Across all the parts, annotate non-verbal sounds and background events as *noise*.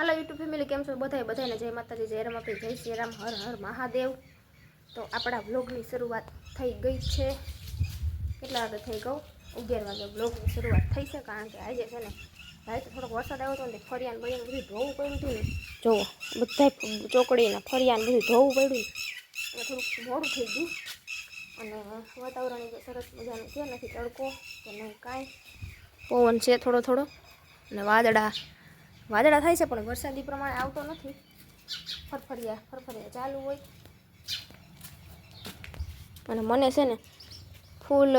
હાલો YouTube family કેમ છો? બધાય બધાને જય માતાજી, જય આપી, જય શ્રી રામ, હર હર મહાદેવ. તો આપણા બ્લોગની શરૂઆત થઈ ગઈ છે. કેટલા વાગે થઈ ગયું? અગિયાર વાગે બ્લોગની શરૂઆત થઈ છે, કારણ કે આજે છે ને, રાતે થોડોક વરસાદ આવ્યો હતો ને, ફરિયાન બરિયાન બધું ધોવું પડ્યું હતું ને. જુઓ બધા ચોકડીને ફરિયાન બધું ધોવું પડ્યું. અને થોડુંક મોડું થઈ ગયું. અને વાતાવરણ સરસ મજાનું છે, નથી તડકો કે નહીં કાંઈ. પવન છે થોડો થોડો. અને વાદળા વાદળા થાય છે, પણ વરસાદી પ્રમાણે આવતો નથી. ફરફરિયા ફરફરિયા ચાલુ હોય. અને મને છે ને ફૂલ,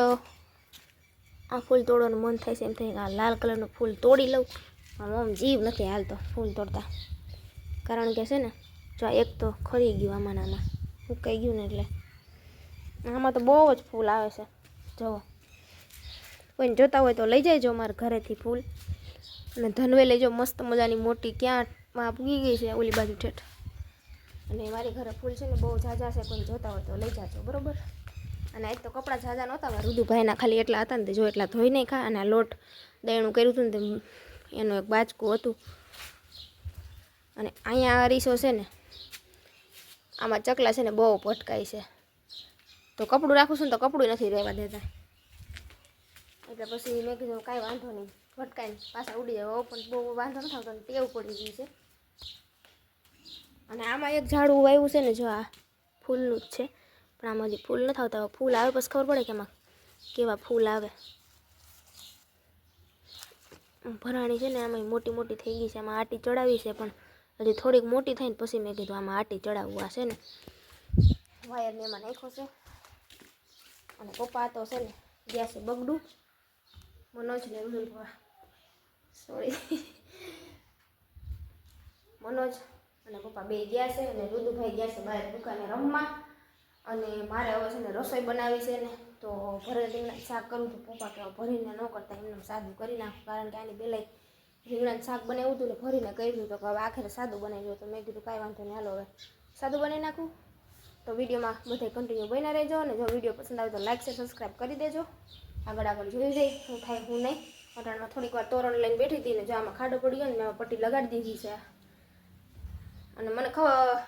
આ ફૂલ તોડવાનું મન થાય છે, એમ થાય આ લાલ કલરનું ફૂલ તોડી લઉં. પણ આમ જીવ નથી હાલતો ફૂલ તોડતા. કારણ કે છે ને, જો એક તો ખરી ગયું આમાં આમાં. સુકાઈ ગયું ને એટલે. આમાં તો બહુ જ ફૂલ આવે છે. જુઓ. કોઈને જોતા હોય તો લઈ જાય જો મારા ઘરેથી ફૂલ. અને ધનવે લેજો મસ્ત મજાની મોટી ક્યાં માં પૂગી ગઈ છે ઓલી બાજુ ઠેઠ. અને મારી ઘરે ફૂલ છે ને બહુ ઝાઝા છે, કોઈ જોતા હોય તો લઈ જાજો, બરોબર? અને આજ તો કપડાં ઝાઝા નહોતા, મારા રુદુભાઈના ખાલી એટલા હતા ને તે જો એટલા ધોઈ નહીં ખા અને આ લોટ દયણું કર્યું હતું ને તે એનું એક બાચકું હતું. અને અહીંયા અરીસો છે ને, આમાં ચકલા છે ને બહુ ભટકાય છે. તો કપડું રાખું છું ને તો કપડું નથી રહેવા દેતા. એટલે પછી મેં કીધું કાંઈ વાંધો નહીં. ભટકાઈને પાછા ઉડી જાય. પણ બહુ વાંધો નથી આવતો ટેવ પડી ગઈ છે. અને આમાં એક ઝાડ વાવ્યું છે ને, જો આ ફૂલનું જ છે. પણ આમાં હજી ફૂલ નથી આવતા ફૂલ આવે પછી ખબર પડે કે એમાં કેવા ફૂલ આવે. ભરાણી છે ને આમાં મોટી મોટી થઈ ગઈ છે. આમાં આટી ચડાવી છે, પણ હજી થોડીક મોટી થઈને પછી મેં કીધું આમાં આટી ચડાવવું છે ને. વાયરને એમાં નાખ્યો છે. અને પપ્પા તો છે ને છે બગડું. મનોજ ને સોરી *laughs* મનોજ અને પપ્પા બે ગયા છે અને રુદુભાઈ ગયા છે બહાર દુકાને રમવા. અને મારે હવે છે ને રસોઈ બનાવી છે ને, તો ભરે રીંગણા શાક કરું તો પપ્પા કે ભરીને ન કરતા, એમને સાદું કરી નાખું. કારણ કે આની પહેલાં રીંગણાનું શાક બનાવ્યું હતું ને ભરીને કહ્યું તો હવે આખરે સાદું બનાવી દો. તો મેં કીધું કાંઈ વાંધો નહીં, હાલો હવે સાદું બનાવી નાખું. તો વિડીયોમાં બધે કન્ટિન્યુ બન્યા રહેજો અને જો વીડિયો પસંદ આવે તો લાઈક છે સબસ્ક્રાઈબ કરી દેજો. આગળ આગળ જોઈ જઈ શું થાય હું નહીં. અટાણમાં થોડીક વાર તોરણ લઈને બેઠી હતી ને જો આમાં ખાડો પડ્યો ને મેં પટ્ટી લગાડી દીધી છે. અને મને ખબર,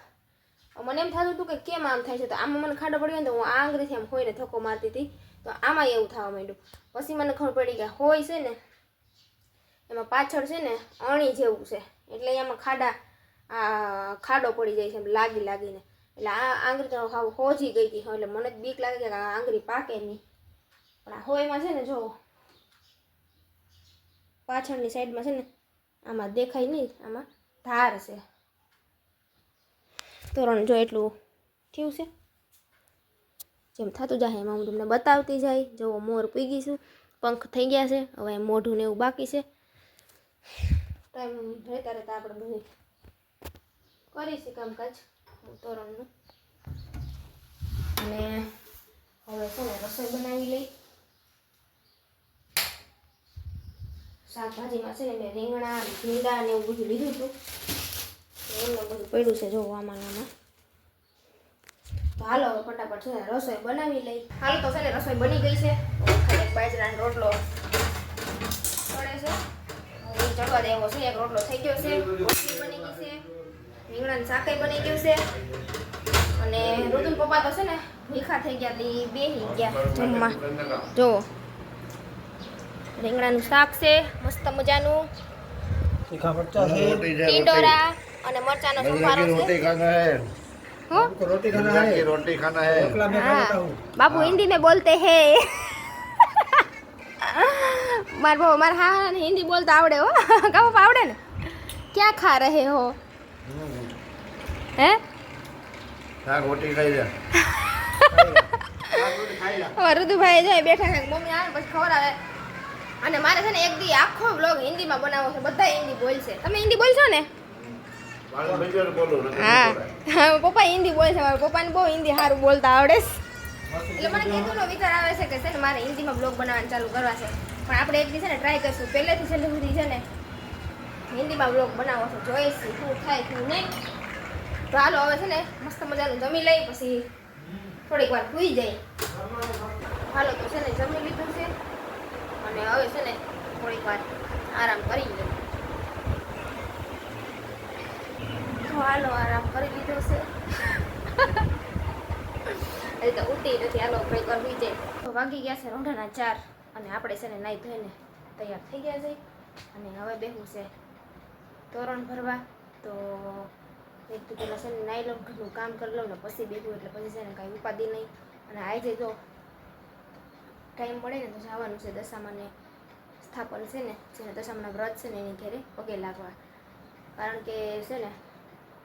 મને એમ થતું હતું કે કેમ આમ થાય છે? તો આમાં મને ખાડો પડ્યો ને તો હું આ આંગળીથી આમ હોઈને ધક્કો મારતી હતી. તો આમાં એવું થવા માંડ્યું. પછી મને ખબર પડી કે હોય છે ને, એમાં પાછળ છે ને અણી જેવું છે. એટલે એમાં ખાડા, આ ખાડો પડી જાય છે એમ લાગી લાગીને. એટલે આ આંગળી તો હાવ હોજી ગઈ હતી. એટલે મને જ બીક લાગે કે આ આંગળી પાકે નહીં. પણ આ હોયમાં છે ને જો પાછળની સાઈડમાં છે ને, આમાં દેખાય નહીં, આમાં ધાર છે. તોરણ જો એટલું થયું છે. જેમ થતું જાય એમાં હું તમને બતાવતી જાય. જો મોર પીગીશું પંખ થઈ ગયા છે, હવે મોઢું ને એવું બાકી છે. ટાઈમ રહેતા રહેતા આપણે બધું કરીશું કામકાજ તોરણનું અને હવે શું રસોઈ બનાવી લઈ. શાકભાજીમાં છે ને મેં રીંગણા ભીંડા ને એવું બધું લીધું હતું. એમને બધું પડ્યું છે જો આમાં આમાં. તો હાલો ફટાફટ છે ને રસોઈ બનાવી લઈ. હાલ તો છે ને રસોઈ બની ગઈ છે. ખાલી બાજરાનો રોટલો પડે છે. ચડવા દેવો છે. એક રોટલો થઈ ગયો છે. રોટલી બની ગઈ છે. રીંગણાનું શાકાઈ બની ગયું છે. અને રુદુન પપ્પા તો છે ને ભીખા થઈ ગયા બેહી ગયા. જમવા જો રીંગણાનું શાક છે મસ્ત મજાનું ટીંડોરા અને મરચાનો સંભારો રોટી ખાના હે હું રોટી ખાના હે રોટી ખાના હે બાપુ હિન્દી મે બોલતે હે માર બહુ માર હા હિન્દી બોલતા આવડે હો કામ આવડે ને ક્યાં ખા રહે હો હે શાક રોટી ખાઈ લે વરુદુભાઈ જાય બેઠા મમ્મી આવે પછી ખબર આવે અને મારે છે ને એક દી આખો વ્લોગ હિન્દીમાં બનાવવો છે બધા હિન્દી બોલશે. તમે હિન્દી બોલશો ને? હા. પપ્પા હિન્દી બોલશે છે મારા પપ્પાને બહુ હિન્દી સારું બોલતા આવડે એટલે મને કીધુંનો વિચાર આવે છે કે છે ને મારે હિન્દીમાં બ્લોગ બનાવવાનું ચાલુ કરવા છે. પણ આપણે એક દી છે ને ટ્રાય કરશું. પહેલેથી છેલ્લે સુધી છે ને હિન્દીમાં બ્લોગ બનાવો છે. જોઈશું શું થાય શું નહીં. તો હાલો હવે છે ને મસ્ત મજાનું જમી લઈ પછી થોડીક વાર સૂઈ જાય હાલો તો છે ને જમી લીધું છે. અને હવે છે ને થોડીક વાર આરામ કરી તો હાલો આરામ કરી લીધો છે. એ તો ઉઠી નથી, હાલો આપણે કરવી છે તો વાગી ગયા છે રોંઢાના ચાર અને આપણે છે ને નાઈ ધોઈને તૈયાર થઈ ગયા છે. અને હવે બેહવું છે તોરણ ભરવા. તો એક તો પેલા છે ને નાઈ લઉં, ઘરનું કામ કરી લઉં ને પછી બેહું, એટલે પછી છે ને કાંઈ ઉપાધિ નહીં. અને આજે જો ટાઈમ મળે ને તો જવાનું છે. દશામાને સ્થાપન છે ને, જેને દશામાના વ્રત છે ને એની ઘેરે પગે લાગવા. કારણ કે છે ને,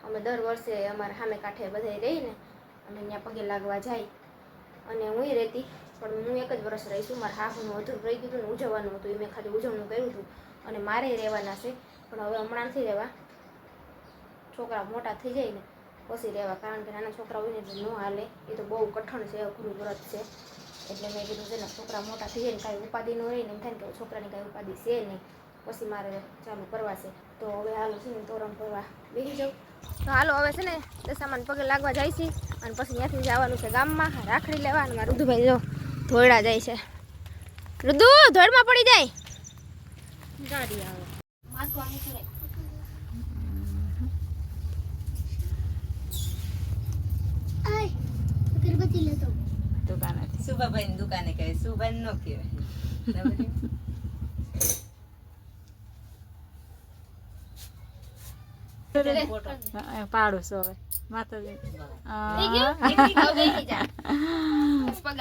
અમે દર વર્ષે અમારા સામે કાંઠે બધા રહીને અને ત્યાં પગે લાગવા જાય. અને હું રહેતી, પણ હું એક જ વર્ષ રહીશું મારા હાફનું અધૂરું રહી ગયું હતું ને, ઉજવવાનું હતું. એ મેં ખાલી ઉજવણું કર્યું હતું. અને મારે રહેવાના છે, પણ હવે હમણાં નથી રહેવા છોકરા મોટા થઈ જાય ને, પછી રહેવા. કારણ કે નાના છોકરા હોય ને ન હાલે. એ તો બહુ કઠણ છે, અઘરું વ્રત છે. એટલે મેં કીધું છે ને છોકરા મોટા થઈ જાય ને કાંઈ ઉપાધિ ન રહી ને એમ થાય ને કે છોકરાની કાંઈ ઉપાધિ છે નહીં પછી મારે ચાલુ કરવા છે. તો હવે હાલો છે ને તોરણ ભરવા બેસી જાઉં. તો હાલો હવે છે ને દશામાન પગે લાગવા જાય છે અને પછી ત્યાંથી જવાનું છે ગામમાં. રાખડી લેવા અને મારા રુદુભાઈ જો ધોયડા જાય છે. રુદુ ધોળમાં પડી જાય. ગાડી આવે. માથવાનું છે દુકાને સુભાભાઈ ની દુકાને કહેવાય સુભાઈ નો કહેવાય પાડું છું હવે માતાજી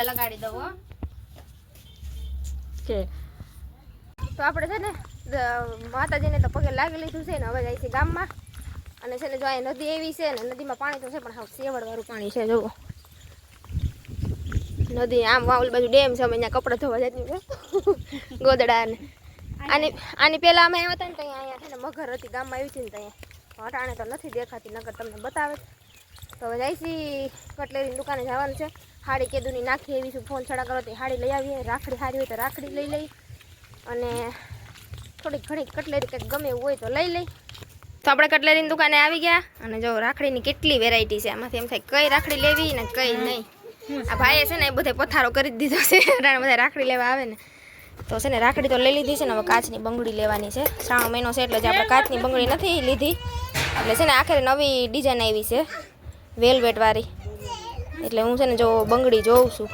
લગાડી દઉં કે તો આપણે છે ને માતાજીને તો પગે લાગી લીધું છે ને હવે જાય છે ગામમાં. અને છે ને જો અહીંયા નદી એવી છે ને નદીમાં પાણી તો છે પણ હાવ સેવડવાળું પાણી છે જુઓ. નદી, આમ વાવલ બાજુ ડેમ છે, અમે અહીંયા કપડાં ધોવા જતી છે ગોદડા ને આની આની પહેલાં અમે આવ્યા હતા ને ત્યાં અહીંયા છે ને, મગર હતી, ગામમાં આવી છે ને ત્યાં. અટાણે તો નથી દેખાતી નગર તમને બતાવે તો હવે જઈશી કટલેરીની દુકાને જવાનું છે. હાડી કેદુની નાખી એવી છું, ફોન છડા કરો તે હાડી લઈ આવીએ. રાખડી હારી હોય તો રાખડી લઈ લઈ. અને થોડીક ઘણી કટલેરી કંઈક ગમે એવું હોય તો લઈ લઈ. તો આપણે કટલેરીની દુકાને આવી ગયા. અને જો રાખડીની કેટલી વેરાયટી છે, આમાંથી એમ થાય કઈ રાખડી લેવી ને કઈ નહીં. આ ભાઈએ છે ને એ બધે પથારો કરી દીધો છે. *laughs* કારણ બધા રાખડી લેવા આવે ને. તો છે ને રાખડી તો લઈ લીધી છે ને હવે કાચની બંગડી લેવાની છે. શ્રાવણ મહિનો છે એટલે જે આપણે કાચની બંગડી નથી લીધી એટલે છે ને આખરે નવી ડિઝાઇન આવી છે વેલવેટ વાળી. એટલે હું છે ને જો બંગડી જોઉં છું.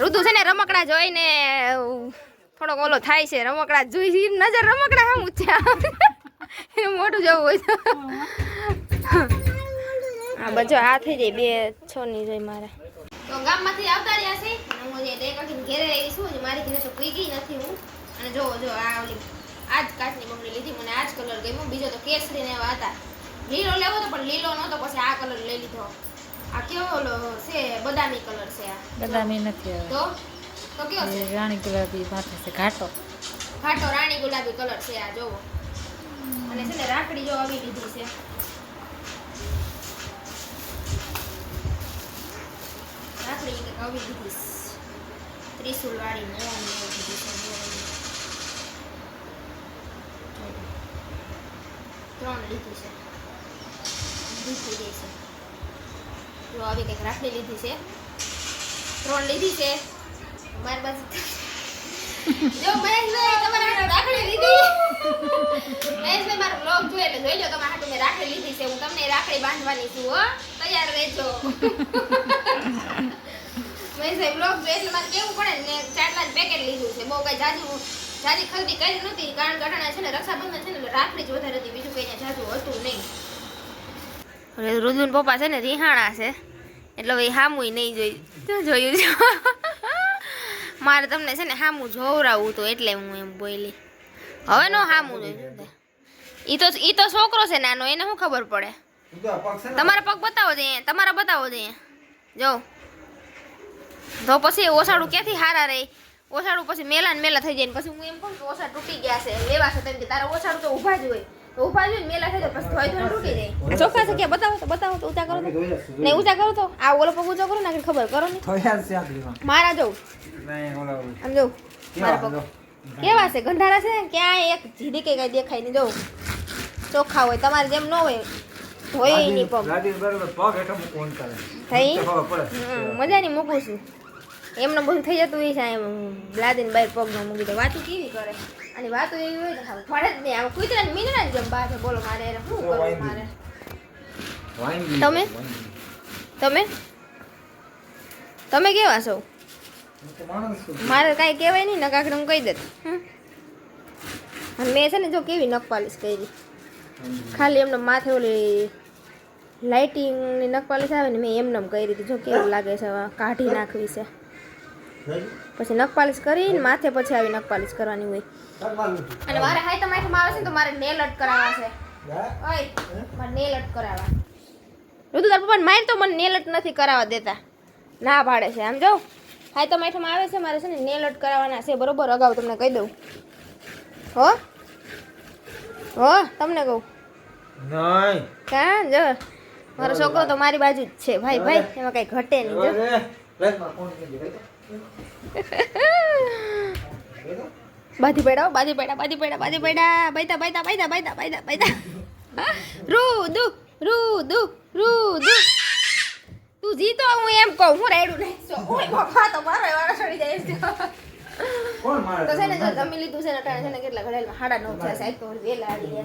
ઋતુ છે ને રમકડા જોઈને થોડોક ઓલો થાય છે. રમકડા જોઈ નજર રમકડા ઊંચા એનું *laughs* મોઢું જવું હોય હા બજો આ થઈ જાય બે છ ની જાય મારે. તો ગામમાંથી આવતા રહ્યા છે અને હું જે વખત ઘેરે આવી છું મારી ઘરે તો પૂગી નથી હું. અને જો જો આ ઓલી આ જ કાચની બંગડી લીધી મને આ જ કલર ગમ્યો. બીજો તો કેસરી ને એવા હતા. લીલો લેવો તો પણ લીલો નહોતો પછી આ કલર લઈ લીધો. આ કેવો ઓલો છે બદામી કલર છે આ. બદામી નથી તો? તો કેવો છે? રાણી ગુલાબી માથે છે ઘાટો. ઘાટો રાણી ગુલાબી કલર છે આ જોવો. અને છે ને રાખડી જો આવી લીધી છે. રાખડી કે આવી દીધી ત્રિશુલ વાળી મોમ ત્રણ લીધી છે થઈ ગઈ છે જો આવી કંઈક રાખડી લીધી છે ત્રણ લીધી છે મારી બાજુ જો મહેશભાઈ તમારા રાખડી લીધી મહેશભાઈ મારો બ્લોગ જોઈ એટલે જોઈ લો તમારા હાટુ મેં રાખડી લીધી છે હું તમને રાખડી બાંધવાની છું હો તૈયાર મેં મહેશભાઈ બ્લોગ જોઈ એટલે મારે કેવું પડે ને ચાટલા પેકેટ લીધું છે. બહુ કઈ જાજુ જાજી ખરીદી કરી નહોતી, કારણ કે છે ને રક્ષાબંધન છે ને રાખડી જ વધારે હતી. બીજું કઈ જાજુ હતું નહીં. રુદુન પપ્પા છે ને રિહાણા છે. એટલે હવે હામુય નહીં જોઈ. શું જોયું છે? મારે તમને છે ને હામું જોવરાવું તો એટલે હું એમ બોલી. હવે નો હામું જોયું. એ તો ઈ તો છોકરો છે નાનો, એને શું ખબર પડે? તમારા પગ બતાવો જોઈએ તમારા બતાવો જોઈએ જો. તો પછી ઓસાડું ક્યાંથી હારા રહે ઓસાડું પછી મેલા ને મેલા થઈ જાય પછી હું એમ કહું કે ઓસાડ તૂટી ગયા છે. લેવા છે તેમ કે તારા ઓસાડું તો ઊભા જ હોય. તો ઊભા જ હોય ને મેલા થઈ જાય પછી ધોઈ ધોઈ તૂટી જાય. ચોખ્ખા છે કે બતાવો તો બતાવો તો ઊંચા કરો તો. નહીં ઊંચા કરો તો. આ ઓલો પગ ઊંચો કરો ને ખબર કરો ને. મારા જવું આમ જવું મારા પગ. કેવા છે? ગંધારા છે ક્યાંય એક જીડી કે કઈ દેખાય નહીં જવું ચોખ્ખા હોય તમારે જેમ ન હોય. હોય નહીં પગ. થઈ? હમ, મજાની મૂકું છું. એમને બધું થઈ જતું હોય છે એમ લાદીને બાઈ પગમાં મૂકી દે વાતું કેવી કરે? અને વાતું એવી હોય તો ફળે જ નહીં. આમ કૂતરાને મીંદડાને જેમ બહાર છે બોલો મારે એને શું કરવું મારે? તમે? તમે? તમે કેવા છો? મારે કાંઈ કહેવાય નહીં નકાકડે હું કહી હમ. મેં છે ને જો કેવી નખ પાલિશ કરી. ખાલી એમને માથે ઓલી લાઇટિંગની નખપાલિશ આવે ને મેં એમને એમ કરી હતી જો કેવું લાગે છે કાઢી નાખવી છે. પછી નકપાલિશ કરીને માથે પછી આવી નકપાલિશ કરવાની હોય. અને મારે હાઈ તો માથે આવે છે તો મારે નેલ અટ કરાવવા છે. ઓય મારે નેલ અટ કરાવવા ઋતુ તાર પપ્પા માર તો મને નેલ અટ નથી કરાવવા દેતા. ના પાડે છે આમ જો. હાઈ તો માઠમાં આવે છે મારે છે ને નેલ અટ કરાવવાના છે. બરોબર અગાઉ તમને કહી દઉં. હો? હો તમને કહું. નહીં. કાં જો મારો છોકરો તો મારી બાજુ જ છે. ભાઈ ભાઈ એમાં કઈ ઘટે નહીં જો. બાધી પેડા બાધી પેડા બાધી બૈતા બાધી પડ્યા બૈતા બૈતા બૈતા બૈતા બૈતા બૈતા. રૂ દુ રૂ દુ રૂ દુ તું જીતો હું એમ કહું. હું રેડું નહીં છો ખાતો મારો વાળો ચડી જાય કોણ મારે તો છે ને જો જમી લીધું છે ને અટાણે છે ને કેટલા ઘડેલમાં હાડા નવ થયા સાહેબ તો વહેલા આવી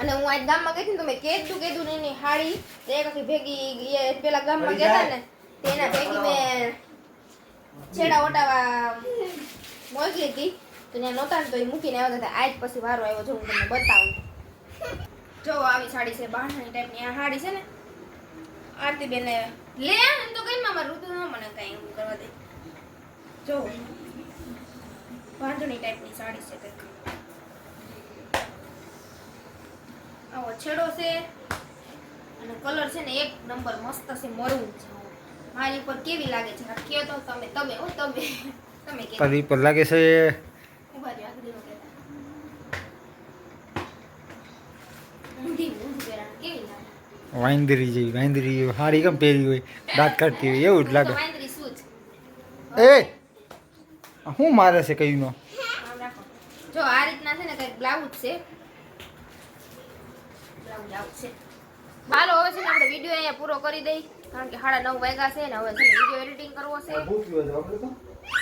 અને હું આજ ગામમાં ગઈ ને તો મેં કીધું ને એની હાડી તે એક ભેગી એ પેલા ગામમાં ગયા હતા ને તેના ભેગી મેં છેડા ઓટાવા મોકલી હતી. તો ત્યાં નહોતા ને તો એ મૂકીને આવ્યા હતા. આજ પછી વારો આવ્યો જો હું તમને બતાવું. જો આવી સાડી છે બાંધણી ટાઈપની આ સાડી છે ને આરતી બેને લે એમ તો કઈ મામા ઋતુ ન મને કઈ એવું કરવા દે. જો વાંધણી ટાઈપની સાડી છે કંઈક આવો છેડો છે અને કલર છે ને એક નંબર મસ્ત છે મરૂન છે. મારી ઉપર કેવી લાગે છે? આ કયો તો તમે તમે હું તમે. તમે કે પરી પર લાગે? છે ઊભા રહ્યો આગળ નો કહેતા. ઊંધી ઊંધી પહેરાણ કેવી લાગે? વાંદરી જેવી વાંદરી હારી કેમ પહેરી હોય? દાંત કાઢતી હોય એવું જ લાગે. તમારી શું એ! છે શું મારે છે કયું નો જો આ રીતના છે ને કંઈક બ્લાઉઝ છે. બ્લાઉઝ છે. હાલો હવે છે ને આપણે વીડિયો અહીંયા પૂરો કરી દઈ. કારણ કે સાડા નવ વાગ્યા છે ને હવે છે ને વીડિયો એડિટિંગ કરવો છે.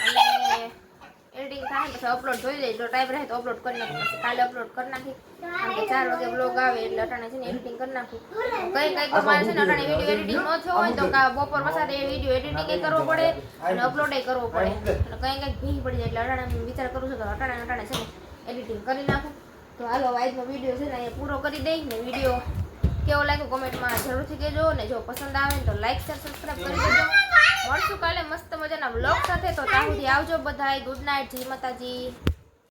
અને એડિટિંગ થાય પછી અપલોડ જોઈ લઈ જો ટાઈમ રહે તો અપલોડ કરી નાખું કાલે અપલોડ કરી નાખી કારણ કે ચાર વાગે બ્લોગ આવે એટલે અટાણે છે ને એડિટિંગ કરી નાખું કઈ કઈ તમારે છે ને અટાણે વીડિયો એડિટિંગ ન થયો હોય તો બપોર એ વીડિયો એડિટિંગ કરવો પડે અને અપલોડ કરવો પડે. અને કઈ કઈ ભીંગ પડી જાય એટલે અટાણે હું વિચાર કરું છું તો અટાણે અટાણે છે ને એડિટિંગ કરી નાખું. તો હાલો આજનો વીડિયો છે ને અહીંયા પૂરો કરી દઈ ને વીડિયો કેવો લાગ્યો કોમેન્ટમાં જરૂરથી કહેજો. ને જો પસંદ આવે ને તો લાઈક શેર સબસ્ક્રાઈબ કરી દેજો. મળશું કાલે મસ્ત મજાના વ્લોગ સાથે. તો ત્યાં સુધી આવજો બધાય. ગુડ નાઇટ જય માતાજી.